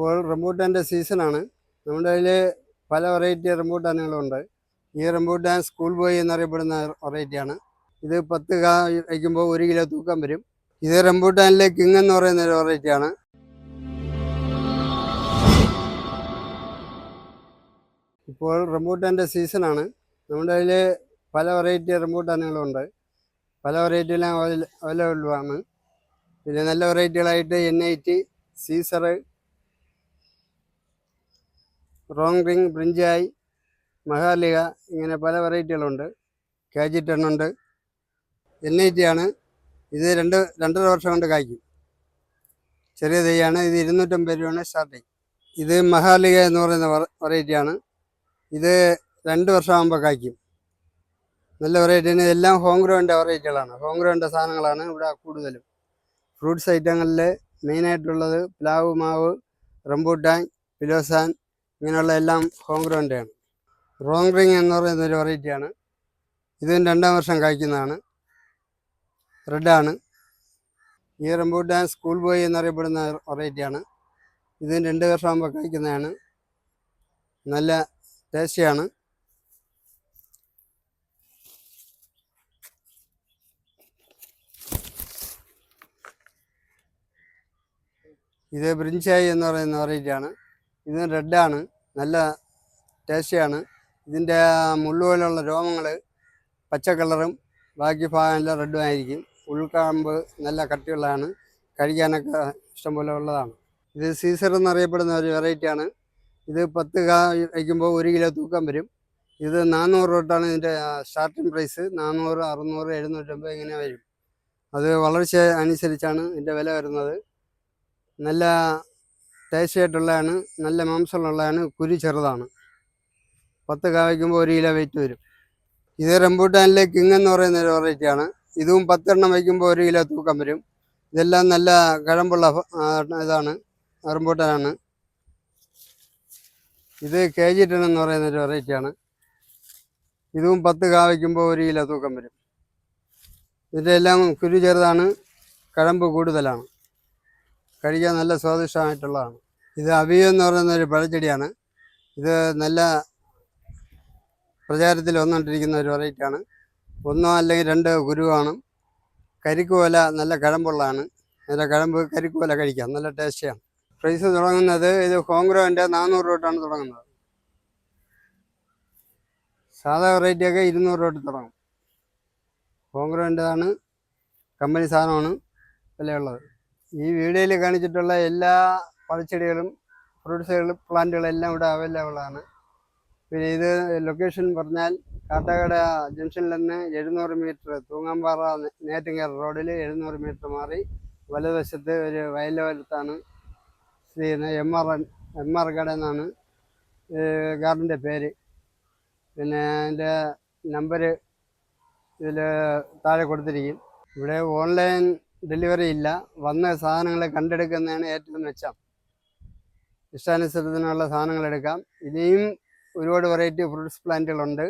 ഇപ്പോൾ റംബൂട്ടാന്റെ സീസണാണ്. നമ്മുടെ കയ്യിൽ പല വെറൈറ്റി റംബൂട്ടാനുകളുണ്ട്. ഈ റംബൂട്ടാൻ സ്കൂൾ ബോയ് എന്നറിയപ്പെടുന്ന വെറൈറ്റിയാണ് ഇത് പത്ത് കാ വയ്ക്കുമ്പോൾ ഒരു കിലോ തൂക്കം വരും. ഇത് റംബൂട്ടാനിലെ കിങ് എന്ന് പറയുന്ന ഒരു വെറൈറ്റിയാണ് ഇപ്പോൾ റംബൂട്ടാന്റെ സീസണാണ്. നമ്മുടെ കയ്യിൽ പല വെറൈറ്റി റംബൂട്ടാനുകളുണ്ട്. പല വെറൈറ്റിയിലും അവൈലബിൾ ആണ്. പിന്നെ നല്ല വെറൈറ്റികളായിട്ട് എൻ ഐ ടി സീസറ് റോങ് റിങ് ബ്രിഞ്ചായി മഹാലിക ഇങ്ങനെ പല വെറൈറ്റികളുണ്ട്. കെ ജി ടെണ്ണുണ്ട് എൻ ഐ ടി ആണ്. ഇത് രണ്ട് രണ്ടര വർഷം കൊണ്ട് കായ്ക്കും. ചെറിയ തൈയാണ്. ഇത് ഇരുന്നൂറ്റമ്പത് രൂപയാണ് സ്റ്റാർട്ടിങ് ഇത് മഹാലിക എന്ന് പറയുന്ന വെറൈറ്റിയാണ് ഇത് രണ്ട് വർഷമാകുമ്പോൾ കായ്ക്കും. നല്ല വെറൈറ്റിയാണ് ഇതെല്ലാം ഹോം ഹോംഗ്രോന്റെ വെറൈറ്റികളാണ് ഹോം ഹോംഗ്രോന്റെ സാധനങ്ങളാണ് ഇവിടെ കൂടുതലും. ഫ്രൂട്ട്സ് ഐറ്റങ്ങളിൽ മെയിനായിട്ടുള്ളത് പ്ലാവ് മാവ് റംബൂട്ടാൻ പിലോസാൻ ഇങ്ങനെയുള്ള എല്ലാം ഹോം ഗ്രൗണ്ടാണ് റോങ് റിങ് എന്ന് പറയുന്ന ഒരു വെറൈറ്റിയാണ് ഇതും രണ്ടാം വർഷം കായ്ക്കുന്നതാണ്. റെഡാണ് ഈ റംബൂട്ടാൻ സ്കൂൾ ബോയ് എന്നറിയപ്പെടുന്ന വെറൈറ്റിയാണ് ഇതും രണ്ട് വർഷമാകുമ്പോൾ കായ്ക്കുന്നതാണ്. നല്ല ടേസ്റ്റിയാണ് ഇത് ബ്രിഞ്ചായി എന്ന് പറയുന്ന വെറൈറ്റിയാണ് ഇത് റെഡാണ് നല്ല ടേസ്റ്റിയാണ്. ഇതിന്റെ മുള്ളുപോലുള്ള രോമങ്ങൾ പച്ച കളറും ബാക്കി ഭാഗം എല്ലാം റെഡും ആയിരിക്കും. ഉൾക്കാമ്പ് നല്ല കട്ടിയുള്ളതാണ് കഴിക്കാനൊക്കെ ഇഷ്ടംപോലെ ഉള്ളതാണ്. ഇത് സീസർ എന്നറിയപ്പെടുന്ന ഒരു വെറൈറ്റിയാണ് ഇത് പത്ത് കാ വയ്ക്കുമ്പോൾ ഒരു കിലോ തൂക്കം വരും. ഇത് നാനൂറ് തൊട്ടാണ് ഇതിന്റെ സ്റ്റാർട്ടിംഗ് പ്രൈസ് നാനൂറ് അറുന്നൂറ് എഴുന്നൂറ്റമ്പത് ഇങ്ങനെ വരും. അത് വളർച്ച അനുസരിച്ചാണ് ഇതിന്റെ വില വരുന്നത്. നല്ല ടേസ്റ്റി ആയിട്ടുള്ളതാണ് നല്ല മാംസമുള്ളതാണ് കുരു ചെറുതാണ്. പത്ത് കാ വയ്ക്കുമ്പോൾ ഒരു കിലോ വെയിറ്റ് വരും. ഇത് റംബൂട്ടാനിലെ കിങ് എന്ന് പറയുന്ന ഒരു വെറൈറ്റിയാണ് ഇതും പത്തെണ്ണം വയ്ക്കുമ്പോൾ ഒരു കിലോ തൂക്കം വരും. ഇതെല്ലാം നല്ല കഴമ്പുള്ള ഇതാണ് റംബൂട്ടാനാണ്. ഇത് കെ ജി ടെൻ എന്ന് പറയുന്ന ഒരു വെറൈറ്റിയാണ് ഇതും പത്ത് കാ വയ്ക്കുമ്പോൾ ഒരു കിലോ തൂക്കം വരും. ഇതിന്റെ എല്ലാം കുരു ചെറുതാണ് കഴമ്പ് കൂടുതലാണ്. കഴിക്കാൻ നല്ല സ്വാദിഷ്ടമായിട്ടുള്ളതാണ്. ഇത് അവിയ എന്ന് പറയുന്ന ഒരു പഴച്ചെടിയാണ് ഇത് നല്ല പ്രചാരത്തിൽ വന്നുകൊണ്ടിരിക്കുന്ന ഒരു വെറൈറ്റിയാണ് ഒന്നോ അല്ലെങ്കിൽ രണ്ട് ഗുരുവാണ് കരിക്കുവല നല്ല കഴമ്പുള്ളതാണ്. നല്ല കഴമ്പ് കരിക്കുവല കഴിക്കാം. നല്ല ടേസ്റ്റിയാണ് പ്രൈസ് തുടങ്ങുന്നത് ഇത് ഹോംഗ്രോവിന്റെ നാനൂറ് തൊട്ടാണ് തുടങ്ങുന്നത്. സാധാ വെറൈറ്റിയൊക്കെ ഇരുന്നൂറ് തൊട്ട് തുടങ്ങും. ഹോംഗ്രോവിന്റെതാണ് കമ്പനി സാധനമാണ് വിലയുള്ളത്. ഈ വീഡിയോയിൽ കാണിച്ചിട്ടുള്ള എല്ലാ പഴച്ചെടികളും ഫ്രൂട്ട്സുകളും പ്ലാന്റുകളും എല്ലാം ഇവിടെ അവൈലബിൾ ആണ്. പിന്നെ ഇത് ലൊക്കേഷൻ പറഞ്ഞാൽ കാട്ടാക്കട ജംഗ്ഷനിൽ നിന്ന് എഴുന്നൂറ് മീറ്റർ തൂങ്ങാമ്പാറ നേറ്റുങ്കര റോഡിൽ എഴുന്നൂറ് മീറ്റർ മാറി വലതുവശത്ത് ഒരു വയലോരത്താണ് സ്ഥിതി ചെയ്യുന്നത് എം ആർ എം ആർ കട എന്നാണ് ഗാർഡന്റെ പേര്. പിന്നെ എന്റെ നമ്പർ ഇതിൽ താഴെ കൊടുത്തിരിക്കും. ഇവിടെ ഓൺലൈൻ ഡെലിവറി ഇല്ല. വന്ന സാധനങ്ങൾ കണ്ടെടുക്കുന്നതാണ് ഏറ്റവും മെച്ചം. ഇഷ്ടാനുസരണത്തിനുള്ള സാധനങ്ങൾ എടുക്കാം ഇനിയും ഒരുപാട് വെറൈറ്റി ഫ്രൂട്ട്സ് പ്ലാന്റുകളുണ്ട്